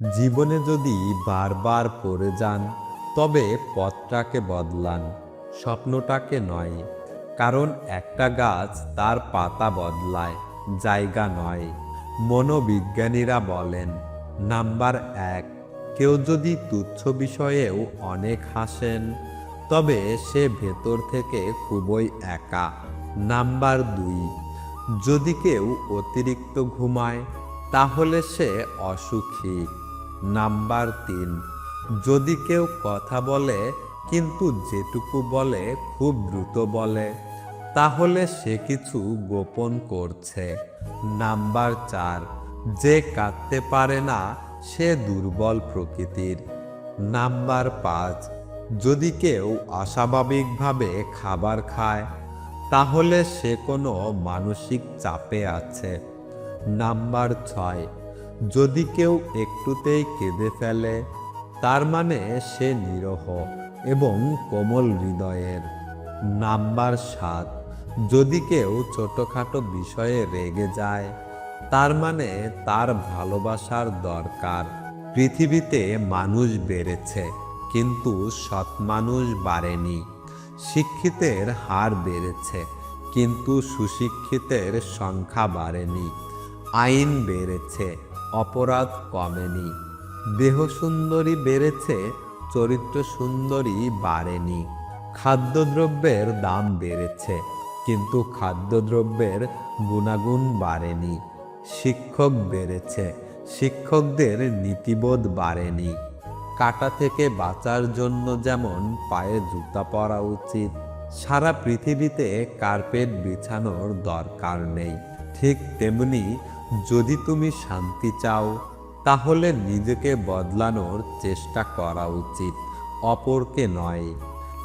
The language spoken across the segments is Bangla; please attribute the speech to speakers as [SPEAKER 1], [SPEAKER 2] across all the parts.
[SPEAKER 1] জীবনে যদি বারবার পড়ে যান, তবে পথটাকে বদলান, স্বপ্নটাকে নয়। কারণ একটা গাছ তার পাতা বদলায়, জায়গা নয়। মনোবিজ্ঞানীরা বলেন, নাম্বার এক, কেউ যদি তুচ্ছ বিষয়েও অনেক হাসেন, তবে সে ভেতর থেকে খুবই একা। নাম্বার দুই, যদি কেউ অতিরিক্ত ঘুমায়, তাহলে সে অসুখী। নাম্বার তিন। যদি কেউ কথা বলে, কিন্তু যেটুকু বলে খুব দ্রুত বলে, তাহলে সে কিছু গোপন করছে। নাম্বার চার, যে কাঁদতে পারে না, সে দুর্বল প্রকৃতির। নাম্বার পাঁচ, যদি কেউ অস্বাভাবিকভাবে খাবার খায়, তাহলে সে কোনো মানসিক চাপে আছে। নাম্বার ছয় যদি কেউ একটুতেই কেঁদে ফেলে, তার মানে সে নিরহ এবং কোমল হৃদয়ের। নাম্বার সাত, যদি কেউ ছোটখাটো বিষয়ে রেগে যায়, তার মানে তার ভালোবাসার দরকার। পৃথিবীতে মানুষ বেড়েছে, কিন্তু সৎ মানুষ বাড়েনি। শিক্ষিতের হার বেড়েছে, কিন্তু সুশিক্ষিতের সংখ্যা বাড়েনি। আইন বেড়েছে অপরাধ কমেনি। দেহ সুন্দরী বেড়েছে, চরিত্র সুন্দরী বাড়েনি। খাদ্যদ্রব্যের দাম বেড়েছে, কিন্তু খাদ্যদ্রব্যের গুণাগুণ বাড়েনি। শিক্ষক বেড়েছে, শিক্ষকদের নীতিবোধ বাড়েনি। কাটা থেকে বাঁচার জন্য যেমন পায়ে জুতা পরা উচিত, সারা পৃথিবীতে কার্পেট বিছানোর দরকার নেই। ঠিক তেমনি যদি তুমি শান্তি চাও, তাহলে নিজেকে বদলানোর চেষ্টা করা উচিত, অপরকে নয়।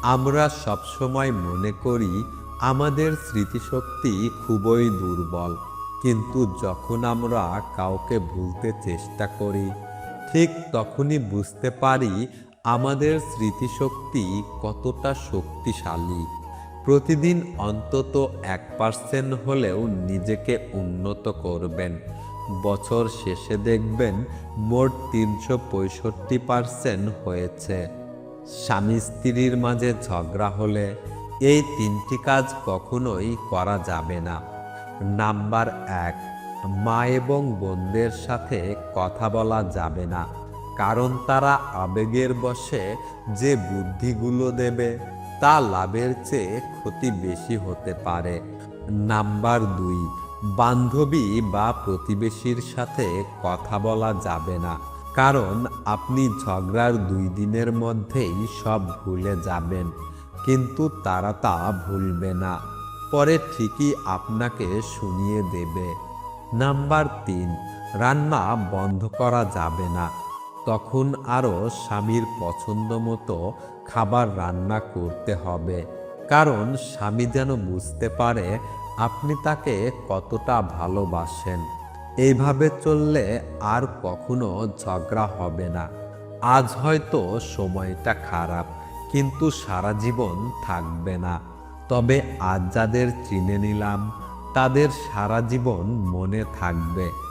[SPEAKER 1] আমরা সবসময় মনে করি, আমাদের স্মৃতিশক্তি খুবই দুর্বল। কিন্তু যখন আমরা কাউকে ভুলতে চেষ্টা করি, ঠিক তখনই বুঝতে পারি, আমাদের স্মৃতিশক্তি কতটা শক্তিশালী। প্রতিদিন অন্তত এক পার্সেন্ট হলেও নিজেকে উন্নত করবেন। বছর শেষে দেখবেন মোট তিনশো পঁয়ষট্টি পার্সেন্ট হয়েছে। স্বামী স্ত্রীর মাঝে ঝগড়া হলে এই তিনটি কাজ কখনোই করা যাবে না। নাম্বার এক, মা এবং বোনদের সাথে কথা বলা যাবে না। কারণ তারা আবেগের বশে যে বুদ্ধিগুলো দেবে তা লাভের চেয়ে ক্ষতি বেশি হতে পারে। নাম্বার দুই, বান্ধবী বা প্রতিবেশীর সাথে কথা বলা যাবে না। কারণ আপনি ঝগড়ার দুই দিনের মধ্যেই সব ভুলে যাবেন, কিন্তু তারা তা ভুলবে না। পরে ঠিকই আপনাকে শুনিয়ে দেবে। নাম্বার তিন, রান্না বন্ধ করা যাবে না। তখন আরও স্বামীর পছন্দ মতো খাবার রান্না করতে হবে। কারণ স্বামী যেন বুঝতে পারে আপনি তাকে কতটা ভালোবাসেন। এইভাবে চললে আর কখনো ঝগড়া হবে না। আজ হয়তো সময়টা খারাপ, কিন্তু সারা জীবন থাকবে না। তবে আজ যাদের চিনে নিলাম, তাদের সারা জীবন মনে থাকবে।